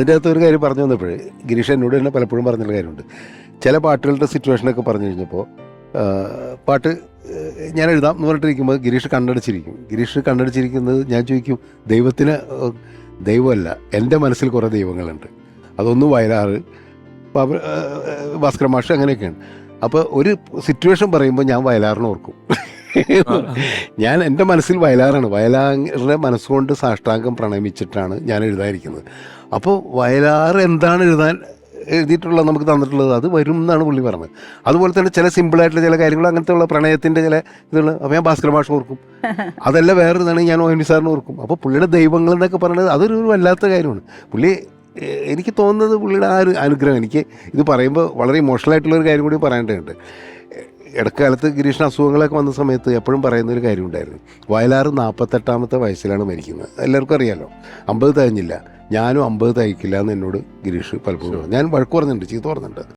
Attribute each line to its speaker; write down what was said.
Speaker 1: അതിന്റെ അകത്ത് ഒരു കാര്യം പറഞ്ഞു വന്നപ്പോഴേ ഗിരീഷ് എന്നോട് തന്നെ പലപ്പോഴും പറഞ്ഞൊരു കാര്യമുണ്ട്. ചില പാട്ടുകളുടെ സിറ്റുവേഷനൊക്കെ പറഞ്ഞു കഴിഞ്ഞപ്പോൾ പാട്ട് ഞാൻ എഴുതാം എന്ന് പറഞ്ഞിട്ടിരിക്കുമ്പോൾ ഗിരീഷ് കണ്ടടിച്ചിരിക്കും ഗിരീഷ് കണ്ടടിച്ചിരിക്കുന്നത് ഞാൻ ചോദിക്കും ദൈവത്തിന് ദൈവമല്ല എന്റെ മനസ്സിൽ കുറേ ദൈവങ്ങളുണ്ട്. അതൊന്നും വയലാറ് ഭാസ്കരമാഷ് അങ്ങനെയൊക്കെയാണ് അപ്പോൾ ഒരു സിറ്റുവേഷൻ പറയുമ്പോൾ ഞാൻ വയലാറിനെ ഓർക്കും. ഞാൻ എന്റെ മനസ്സിൽ വയലാറാണ്. വയലാറിന്റെ മനസ്സുകൊണ്ട് സാഷ്ടാംഗം പ്രണമിച്ചിട്ടാണ് ഞാൻ എഴുതാതിരിക്കുന്നത്. അപ്പോൾ വയലാർ എന്താണ് എഴുതാൻ എഴുതിയിട്ടുള്ള നമുക്ക് തന്നിട്ടുള്ളത്? അത് വരും എന്നാണ് പുള്ളി പറഞ്ഞത്. അതുപോലെ തന്നെ ചില സിമ്പിളായിട്ടുള്ള ചില കാര്യങ്ങൾ അങ്ങനത്തെ ഉള്ള പ്രണയത്തിന്റെ ചില ഇതുള്ള അപ്പോൾ ഞാൻ ഭാസ്കര ഭാഷ ഓർക്കും. അതല്ല വേറെ ഇതാണ് ഞാൻ ഒ എൻ സാറിന് ഓർക്കും. അപ്പോൾ പുള്ളിയുടെ ദൈവങ്ങൾ എന്നൊക്കെ പറയുന്നത് അതൊരു വല്ലാത്ത കാര്യമാണ്. പുള്ളി എനിക്ക് തോന്നുന്നത് പുള്ളിയുടെ ആ ഒരു അനുഗ്രഹം. എനിക്ക് ഇത് പറയുമ്പോൾ വളരെ ഇമോഷണൽ ആയിട്ടുള്ള ഒരു കാര്യം കൂടി പറയേണ്ടതുണ്ട് ഇടക്കാലത്ത് ഗിരീഷിന് അസുഖങ്ങളൊക്കെ വന്ന സമയത്ത് എപ്പോഴും പറയുന്ന ഒരു കാര്യം ഉണ്ടായിരുന്നു വയലാറ് നാൽപ്പത്തെട്ടാമത്തെ വയസ്സിലാണ് മരിക്കുന്നത്. എല്ലാവർക്കും അറിയാലോ. അമ്പത് തികഞ്ഞില്ല. ഞാനും അമ്പത് തയ്ക്കില്ല എന്ന് എന്നോട് ഗിരീഷ് പലപ്പോഴും ഞാൻ വഴക്ക് പറഞ്ഞിട്ടുണ്ട് ചീത്ത പറഞ്ഞിട്ടുണ്ട്.